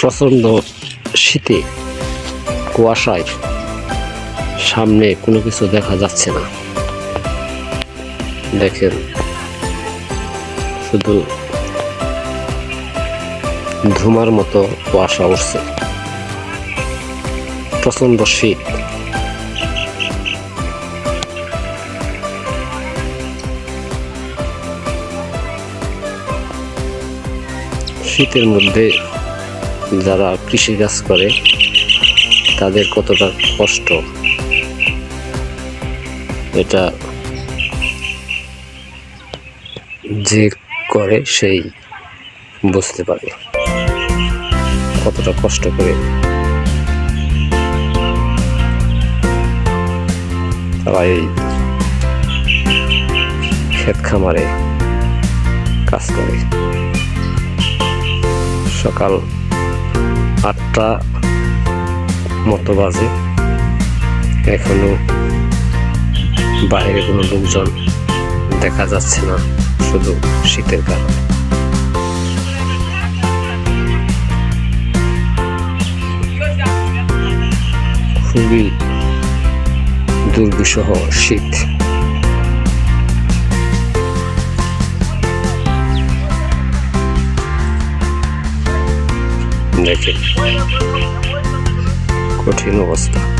প্রচণ্ড শীতে, কুয়াশায় সামনে কোনো কিছু দেখা যাচ্ছে না। দেখেন, শুধু ধুমার মতো কুয়াশা উঠছে। প্রচণ্ড শীত। শীতের মধ্যে যারা কৃষিকাজ করে, তাদের কতটা কষ্ট? এটা যে করে সেই বুঝতে পারে। কতটা কষ্ট করে তারা এই ক্ষেত খামারে কাজ করে। সকাল আটটা মতো বাজে। এখনও বাইরে কোনো লোকজন দেখা যাচ্ছে না, শুধু শীতের কারণে। খুবই দুর্বিষহ শীত। দেখে কঠিন অবস্থা।